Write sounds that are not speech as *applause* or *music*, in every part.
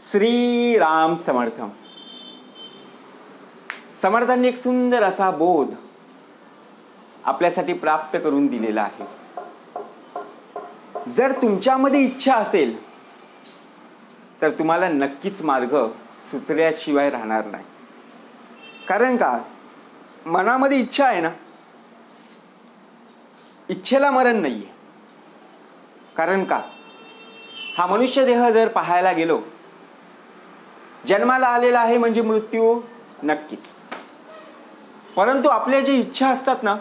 श्रीराम समर्थ समर्थांनी एक सुंदर असा बोध आपल्यासाठी प्राप्त करून दिलेला आहे. जर तुमच्यामध्ये इच्छा असेल तर तुम्हाला नक्कीच मार्ग सुचल्याशिवाय राहणार नाही. कारण का? मनामध्ये इच्छा आहे ना? इच्छेला मरण नाही आहे कारण का? हा मनुष्य देह जर पाहायला गेलो जन्माला आलेला आहे म्हणजे मृत्यू नक्कीच. परंतु आपल्या जे इच्छा असतात ना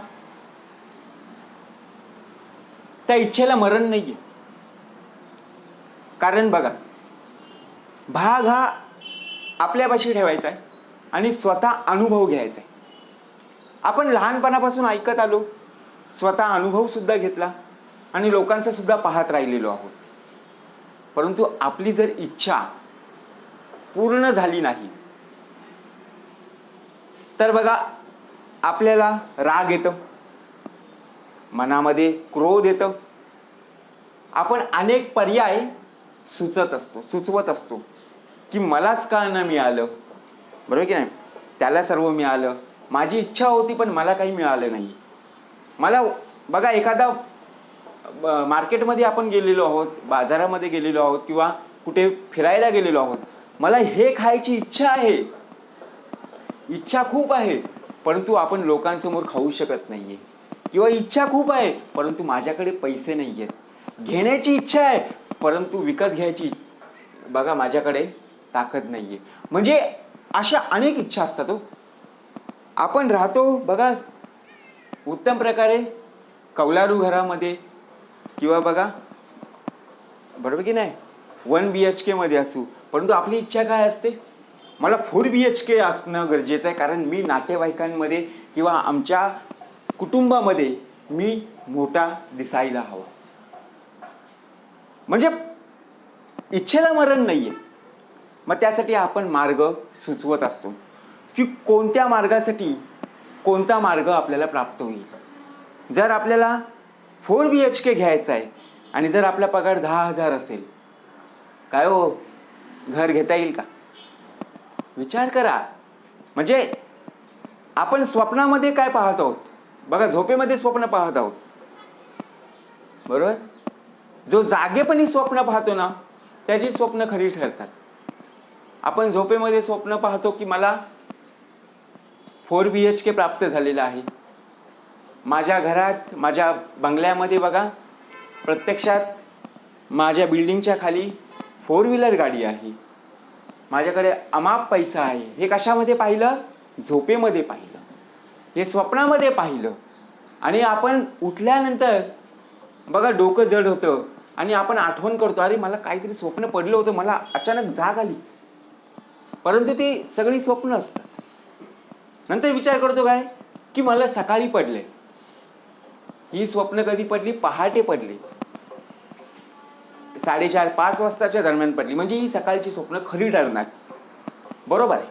त्या इच्छेला मरण नाहीये. कारण बघा भाग हा आपल्यापाशी ठेवायचा आहे आणि स्वतः अनुभव घ्यायचा आहे आपण लहानपणापासून ऐकत आलो स्वतः अनुभव सुद्धा घेतला आणि लोकांचा सुद्धा पाहत राहिलेलो आहोत. परंतु आपली जर इच्छा पूर्ण झाली नाही. तर बघा आपल्याला राग येतं. मनामध्ये क्रोध येतं. आपण अनेक पर्याय सुचत असतो सुचवत असतो की मलाच का न मिळालं? बरोबर की नाही? त्याला सर्व मिळालं. माझी इच्छा होती पण मला काही मिळालं नाही. मला बघा एखादा मार्केटमध्ये आपण गेलेलो आहोत बाजारामध्ये गेलेलो आहोत किंवा कुठे फिरायला गेलेलो आहोत मला हे खायची इच्छा आहे. इच्छा खूप आहे परंतु आपण लोकांसमोर खाऊ शकत नाहीये. किंवा इच्छा खूप आहे परंतु माझ्याकडे पैसे नाही आहेत घेण्याची इच्छा आहे परंतु विकत घ्यायची बघा माझ्याकडे ताकद नाही आहे म्हणजे अशा अनेक इच्छा असतात हो. आपण राहतो बघा उत्तम प्रकारे कौलारू घरामध्ये किंवा बघा बरोबर की नाही? वन बी एच केमध्ये असू परंतु आपली इच्छा काय असते? मला फोर बी एच के असणं गरजेचं आहे कारण मी नातेवाईकांमध्ये किंवा आमच्या कुटुंबामध्ये मी मोठा दिसायला हवा. म्हणजे इच्छेला मरण नाही आहे मग त्यासाठी आपण मार्ग सुचवत असतो की कोणत्या मार्गासाठी कोणता मार्ग आपल्याला प्राप्त होईल. जर आपल्याला फोर बी एच के घ्यायचा आहे आणि जर आपला पगार दहा हजार असेल काय हो? घर घेता येईल का? विचार करा. म्हणजे आपण स्वप्नामध्ये काय पाहत आहोत? बघा झोपेमध्ये स्वप्न पाहत आहोत. बरोबर? जो जागेपणी स्वप्न पाहतो ना त्याची स्वप्न खरी ठरतात. आपण झोपेमध्ये स्वप्न पाहतो की मला फोर बी एच के प्राप्त झालेलं आहे. माझ्या घरात माझ्या बंगल्यामध्ये बघा प्रत्यक्षात माझ्या बिल्डिंगच्या खाली फोर व्हीलर गाडी आहे. माझ्याकडे अमाप पैसा आहे. हे कशामध्ये पाहिलं? झोपेमध्ये पाहिलं. हे स्वप्नामध्ये पाहिलं. आणि आपण उठल्यानंतर बघा डोकं जड होतं आणि आपण आठवण करतो अरे मला काहीतरी स्वप्न पडलं होतं. मला अचानक जाग आली. परंतु ती सगळी स्वप्न असतात. नंतर विचार करतो काय? की मला सकाळी पडले. ही स्वप्न कधी पडली? पहाटे पडली. साडेचार पाच वाजताच्या दरम्यान पडली. म्हणजे ही सकाळची स्वप्न खरी ठरणार. बरोबर आहे.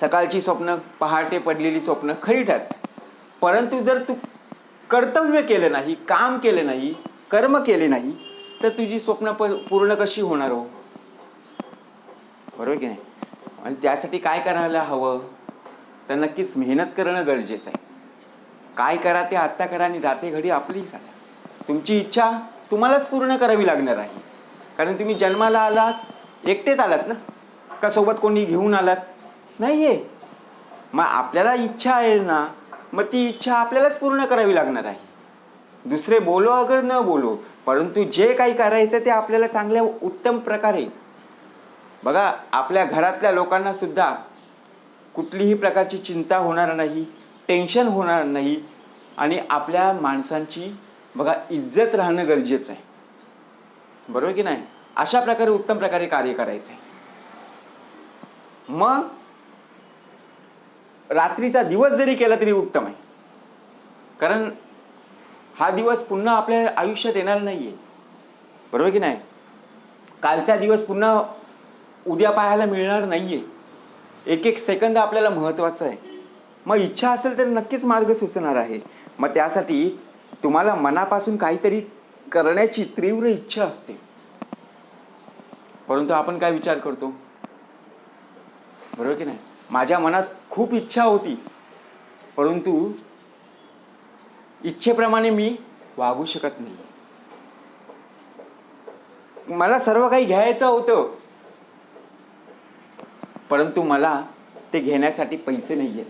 सकाळची स्वप्न पहाटे पडलेली स्वप्न खरी ठरतात परंतु जर तू कर्तव्य केलं नाही काम केलं नाही कर्म केले नाही तर तुझी स्वप्न प पूर्ण कशी होणार हो? बरोबर की नाही? आणि त्यासाठी काय करायला हवं? तर नक्कीच मेहनत करणं गरजेचं आहे. काय करा ते आत्ता करा आणि जाते घडी आपली. सांगा तुमची इच्छा तुम्हालाच पूर्ण करावी लागणार आहे. कारण तुम्ही जन्माला आलात एकटेच आलात ना? का सोबत कोणी घेऊन आलात? नाही आहे मग आपल्याला इच्छा आहे ना मग ती इच्छा आपल्यालाच पूर्ण करावी लागणार आहे. दुसरे बोलो अगर न बोलो परंतु जे काही करायचं ते आपल्याला चांगल्या उत्तम प्रकारे. बघा आपल्या घरातल्या लोकांना सुद्धा कुठलीही प्रकारची चिंता होणार नाही टेन्शन होणार नाही आणि आपल्या माणसांची बघा इज्जत राहणं गरजेचं आहे. बरोबर की नाही? अशा प्रकारे उत्तम प्रकारे कार्य करायचं आहे मग रात्रीचा दिवस जरी केला तरी उत्तम आहे. कारण हा दिवस पुन्हा आपल्या आयुष्यात येणार नाही आहे बरोबर की नाही? कालचा दिवस पुन्हा उद्या पाहायला मिळणार नाही आहे एक एक सेकंद आपल्याला महत्त्वाचं आहे. मग इच्छा असेल तर नक्कीच मार्ग सुचणार आहे. मग त्यासाठी तुम्हाला मनापासून काहीतरी करण्याची तीव्र इच्छा असते. परंतु आपण काय विचार करतो? बरोबर की नाही? माझ्या मनात खूप इच्छा होती. परंतु इच्छेप्रमाणे मी वागू शकत नाही. मला सर्व काही घ्यायचं होतं. परंतु मला ते घेण्यासाठी पैसे नाही आहेत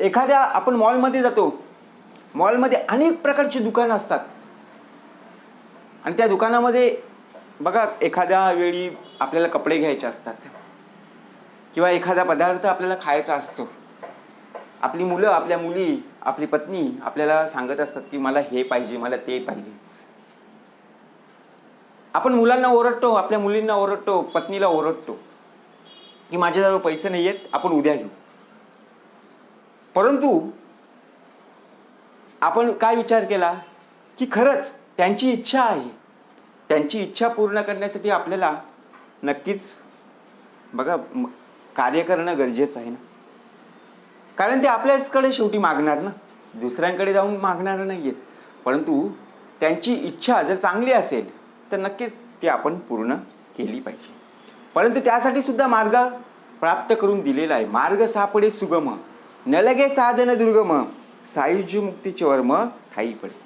एखाद्या आपण मॉलमध्ये जातो. मॉलमध्ये अनेक प्रकारची दुकानं असतात. आणि त्या दुकानामध्ये बघा एखाद्या वेळी आपल्याला कपडे घ्यायचे असतात. किंवा एखादा पदार्थ आपल्याला खायचा असतो. आपली मुलं आपल्या मुली आपली पत्नी आपल्याला सांगत असतात की मला हे पाहिजे मला ते पाहिजे. आपण मुलांना ओरडतो आपल्या मुलींना ओरडतो पत्नीला ओरडतो की माझ्याजवळ पैसे नाही आहेत आपण उद्या घेऊ. परंतु आपण काय विचार केला? की खरंच त्यांची इच्छा आहे. त्यांची इच्छा पूर्ण करण्यासाठी आपल्याला नक्कीच बघा कार्य करणं गरजेचं आहे ना. कारण ते आपल्याचकडे शेवटी मागणार ना. दुसऱ्यांकडे जाऊन मागणार नाही आहेत परंतु त्यांची इच्छा जर चांगली असेल तर नक्कीच ती आपण पूर्ण केली पाहिजे. परंतु त्यासाठी सुद्धा मार्ग प्राप्त करून दिलेला आहे. मार्ग सापडे सुगम. न लगे साधन दुर्गम. सायुज्य मुक्तीचे वर्म ठाई पडे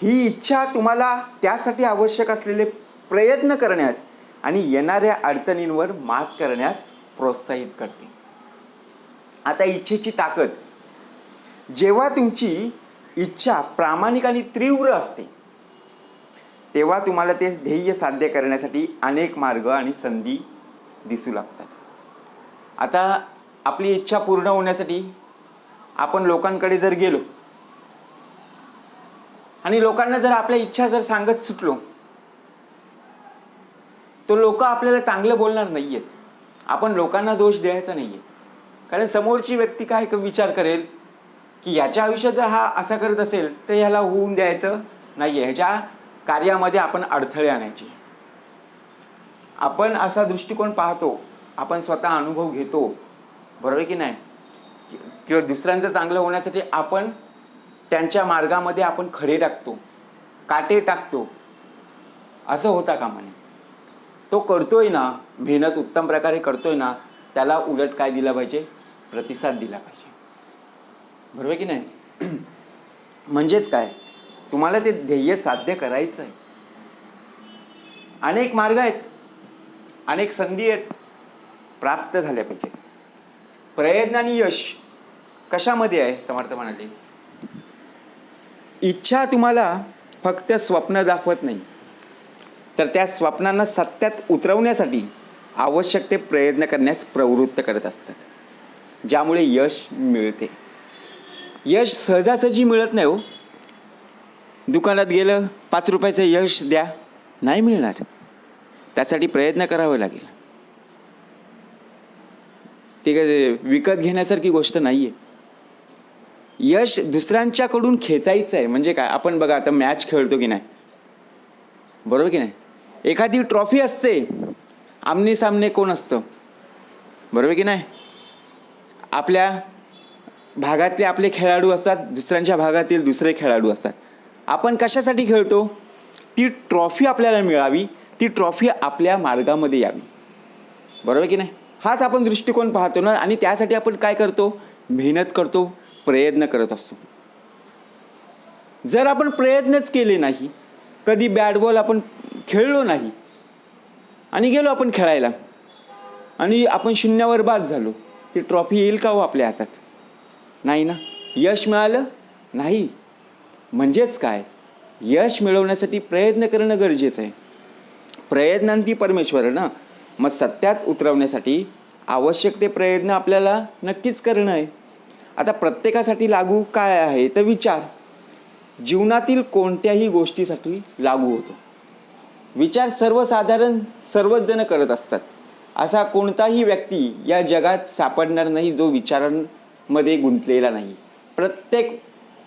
ही इच्छा तुम्हाला त्यासाठी आवश्यक असलेले प्रयत्न करण्यास आणि येणाऱ्या अडचणींवर मात करण्यास प्रोत्साहित करते. आता इच्छेची ताकद. जेव्हा तुमची इच्छा प्रामाणिक आणि तीव्र असते तेव्हा तुम्हाला ते ध्येय साध्य करण्यासाठी अनेक मार्ग आणि संधी दिसू लागतात. आता आपली इच्छा पूर्ण होण्यासाठी आपण लोकांकडे जर गेलो आणि लोकांना जर आपल्या इच्छा जर सांगत सुटलो तो लोक आपल्याला चांगलं बोलणार नाही आहेत आपण लोकांना दोष द्यायचा नाही आहे कारण समोरची व्यक्ती काय विचार करेल की याच्या आयुष्यात जर हा असा करत असेल तर ह्याला होऊन द्यायचं नाही आहे ह्याच्या कार्यामध्ये आपण अडथळे आणायचे. आपण असा दृष्टिकोन पाहतो आपण स्वतः अनुभव घेतो. बरोबर आहे की नाही? किंवा दुसऱ्यांचं चांगलं होण्यासाठी आपण त्यांच्या मार्गामध्ये आपण खडे टाकतो काटे टाकतो. असं होता कामा नये तो करतोय ना मेहनत उत्तम प्रकारे करतोय ना त्याला उलट काय दिला पाहिजे? प्रतिसाद दिला पाहिजे. बरोबर आहे की नाही? *clears throat* म्हणजेच काय? तुम्हाला ते ध्येय साध्य करायचं आहे अनेक मार्ग आहेत. अनेक संधी आहेत. प्राप्त झाल्या पाहिजेत. प्रयत्न आणि यश कशामध्ये आहे? समर्थ म्हणाले. इच्छा तुम्हाला फक्त स्वप्न दाखवत नाही. तर त्या स्वप्नांना सत्यात उतरवण्यासाठी आवश्यक ते प्रयत्न करण्यास प्रवृत्त करत असतात. ज्यामुळे यश मिळते. यश सहजासहजी मिळत नाही हो. दुकानात गेलं पाच रुपयाचं यश द्या. नाही मिळणार. त्यासाठी प्रयत्न करावे लागेल. ते काय विकत घेण्यासारखी गोष्ट नाही आहे यश दुसऱ्यांच्याकडून खेचायचं आहे. म्हणजे काय? आपण बघा आता मॅच खेळतो की नाही? बरोबर की नाही? एखादी ट्रॉफी असते. आमने सामने कोण असतं? बरोबर की नाही? आपल्या भागातले आपले खेळाडू असतात दुसऱ्यांच्या भागातील दुसरे खेळाडू असतात. आपण कशासाठी खेळतो? ती ट्रॉफी आपल्याला मिळावी ती ट्रॉफी आपल्या मार्गामध्ये यावी. बरोबर की नाही? हाच आपण दृष्टिकोन पाहतो ना आणि त्यासाठी आपण काय करतो? मेहनत करतो. प्रयत्न करत असतो. जर आपण प्रयत्नच केले नाही कधी बॅट बॉल आपण खेळलो नाही आणि गेलो आपण खेळायला आणि आपण शून्यावर बाद झालो ती ट्रॉफी येईल का हो आपल्या हातात? नाही ना. यश मिळालं? नाही. म्हणजेच काय? यश मिळवण्यासाठी प्रयत्न करणं गरजेचं आहे. प्रयत्नांती परमेश्वर ना. मग सत्यात उतरवण्यासाठी आवश्यक ते प्रयत्न आपल्याला नक्कीच करणं आहे. आता प्रत्येकासाठी लागू काय आहे तर विचार. जीवनातील कोणत्याही गोष्टीसाठी लागू होतो. विचार सर्वसाधारण सर्वच जण करत असतात. असा कोणताही व्यक्ती या जगात सापडणार नाही जो विचारांमध्ये गुंतलेला नाही. प्रत्येक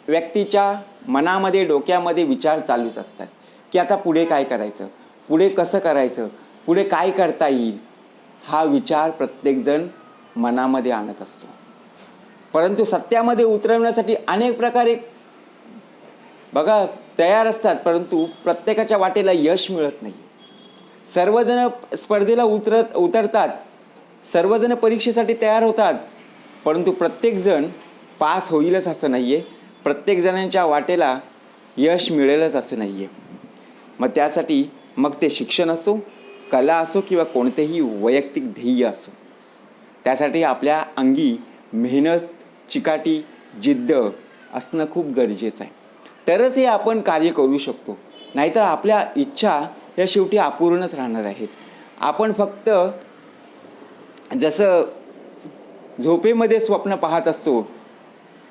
व्यक्तीच्या मनामध्ये डोक्यामध्ये विचार चालूच असतात. की आता पुढे काय करायचं? पुढे कसं करायचं? पुढे काय करता येईल? हा विचार प्रत्येकजण मनामध्ये आणत असतो. परंतु सत्यामध्ये उतरवण्यासाठी अनेक प्रकारे बघा तयार असतात परंतु प्रत्येकाच्या वाटेला यश मिळत नाही. सर्वजण स्पर्धेला उतरत उतरतात सर्वजण परीक्षेसाठी तयार होतात परंतु प्रत्येकजण पास होईलच असं नाही आहे प्रत्येक जणांच्या वाटेला यश मिळेलच असं नाही आहे मग त्यासाठी मग ते शिक्षण असो कला असो किंवा कोणतेही वैयक्तिक ध्येय असो त्यासाठी आपल्या अंगी मेहनत चिकाटी जिद्द असणं खूप गरजेचं आहे. तरच हे आपण कार्य करू शकतो. नाहीतर आपल्या इच्छा या शेवटी अपूर्णच राहणार आहेत. आपण फक्त जसं झोपेमध्ये स्वप्न पाहत असतो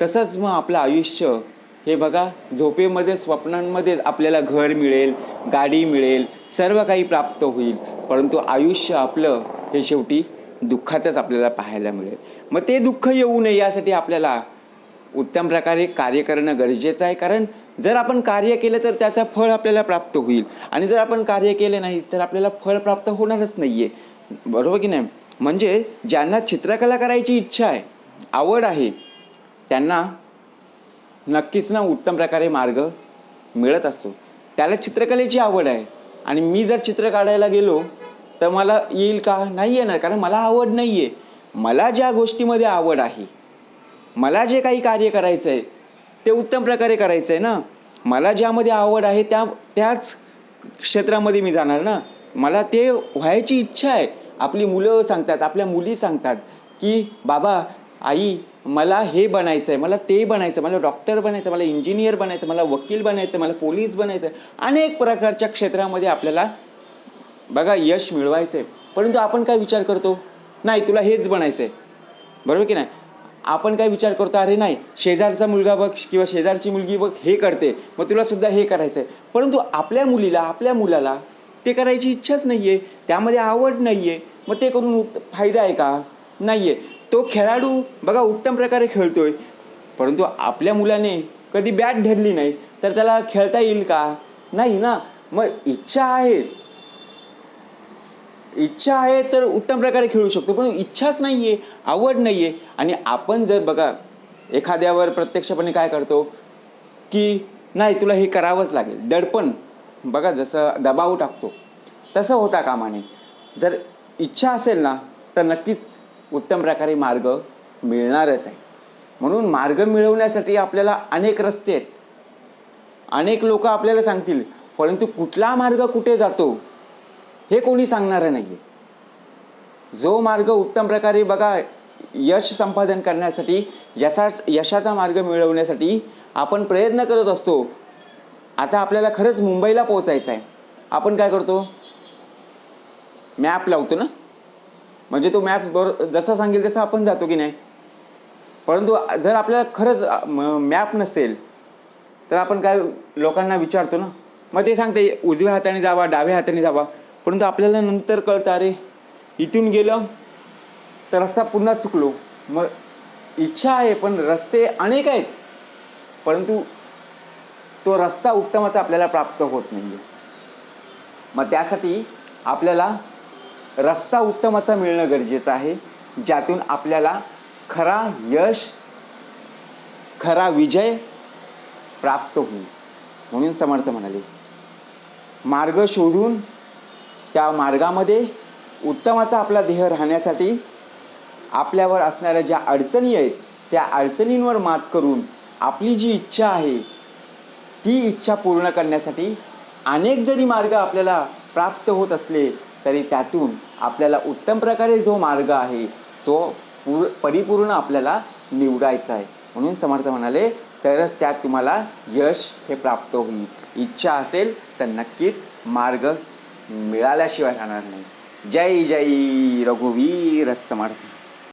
तसंच मग आपलं आयुष्य हे बघा झोपेमध्ये स्वप्नांमध्येच आपल्याला घर मिळेल गाडी मिळेल सर्व काही प्राप्त होईल. परंतु आयुष्य आपलं हे शेवटी दुःखातच आपल्याला पाहायला मिळेल. मग ते दुःख येऊ नये यासाठी आपल्याला उत्तम प्रकारे कार्य करणं गरजेचं आहे. कारण जर आपण कार्य केलं तर त्याचं फळ आपल्याला प्राप्त होईल. आणि जर आपण कार्य केले नाही तर आपल्याला फळ प्राप्त होणारच नाही आहे बरोबर की नाही? म्हणजे ज्यांना चित्रकला करायची इच्छा आहे आवड आहे त्यांना नक्कीच ना उत्तम प्रकारे मार्ग मिळत असतो. त्याला चित्रकलेची आवड आहे. आणि मी जर चित्र काढायला गेलो तर मला येईल का? नाही येणार कारण मला आवड नाही आहे मला ज्या गोष्टीमध्ये आवड आहे मला जे काही कार्य करायचं आहे ते उत्तम प्रकारे करायचं आहे ना. मला ज्यामध्ये आवड आहे त्या त्याच क्षेत्रामध्ये मी जाणार ना. मला ते व्हायची इच्छा आहे. आपली मुलं सांगतात आपल्या मुली सांगतात की बाबा आई मला हे बनायचं आहे मला ते बनायचं मला डॉक्टर बनायचं मला इंजिनियर बनायचं मला वकील बनायचं मला पोलीस बनायचं आहे अनेक प्रकारच्या क्षेत्रामध्ये आपल्याला बघा यश मिळवायचं आहे परंतु आपण काय विचार करतो? नाही तुला हेच बनायचं आहे बरोबर की नाही? आपण काय विचार करतो? अरे नाही शेजारचा मुलगा बघ किंवा शेजारची मुलगी बघ हे करते. मग तुला सुद्धा हे करायचं आहे परंतु आपल्या मुलीला आपल्या मुलाला ते करायची इच्छाच नाही आहे त्यामध्ये आवड नाही आहे मग ते करून उत- फायदा आहे का? नाही आहे तो खेळाडू बघा उत्तम प्रकारे खेळतोय. परंतु आपल्या मुलाने कधी बॅट धरली नाही तर त्याला खेळता येईल का? नाही ना. मग इच्छा आहे. इच्छा आहे तर उत्तम प्रकारे खेळू शकतो पण इच्छाच नाही आहे आवड नाही आहे आणि आपण जर बघा एखाद्यावर प्रत्यक्षपणे काय करतो की नाही तुला हे करावंच लागेल. दडपण. बघा जसं दबाव टाकतो तसं होता कामाने. जर इच्छा असेल ना तर नक्कीच उत्तम प्रकारे मार्ग मिळणारच आहे. म्हणून मार्ग मिळवण्यासाठी आपल्याला अनेक रस्ते आहेत. अनेक लोक आपल्याला सांगतील परंतु कुठला मार्ग कुठे जातो? हे कोणी सांगणारं नाही जो मार्ग उत्तम प्रकारे बघा यश संपादन करण्यासाठी यशा यशाचा मार्ग मिळवण्यासाठी आपण प्रयत्न करत असतो. आता आपल्याला खरंच मुंबईला पोहोचायचं आहे. आपण काय करतो? मॅप लावतो ना? म्हणजे तो मॅप बरो जसं सांगेल तसं आपण जातो की नाही? परंतु जर आपल्याला खरंच मॅप नसेल तर आपण काय लोकांना विचारतो ना? मग ते सांगते उजव्या हाताने जावा डाव्या हाताने जावा. परंतु आपल्याला नंतर कळतं अरे इथून गेलं तर रस्ता पुन्हा चुकलो. मग इच्छा आहे पण रस्ते अनेक आहेत. परंतु तो रस्ता उत्तमाचा आपल्याला प्राप्त होत नाही आहे मग त्यासाठी आपल्याला रस्ता उत्तमाचा मिळणं गरजेचं आहे ज्यातून आपल्याला खरा यश खरा विजय प्राप्त होईल. म्हणून समर्थ म्हणाले मार्ग शोधून त्या मार्गामध्ये उत्तमाचा आपला देह राहण्यासाठी आपल्यावर असणाऱ्या ज्या अडचणी आहेत त्या अडचणींवर मात करून आपली जी इच्छा आहे ती इच्छा पूर्ण करण्यासाठी अनेक जरी मार्ग आपल्याला प्राप्त होत असले तरी त्यातून आपल्याला उत्तम प्रकारे जो मार्ग आहे तो पूर परिपूर्ण आपल्याला निवडायचा आहे. म्हणून समर्थ म्हणाले तरच त्यात तुम्हाला यश हे प्राप्त होईल. इच्छा असेल तर नक्कीच मार्ग मिळाल्याशिवाय राहणार नाही. जय जय रघुवीर समर्थ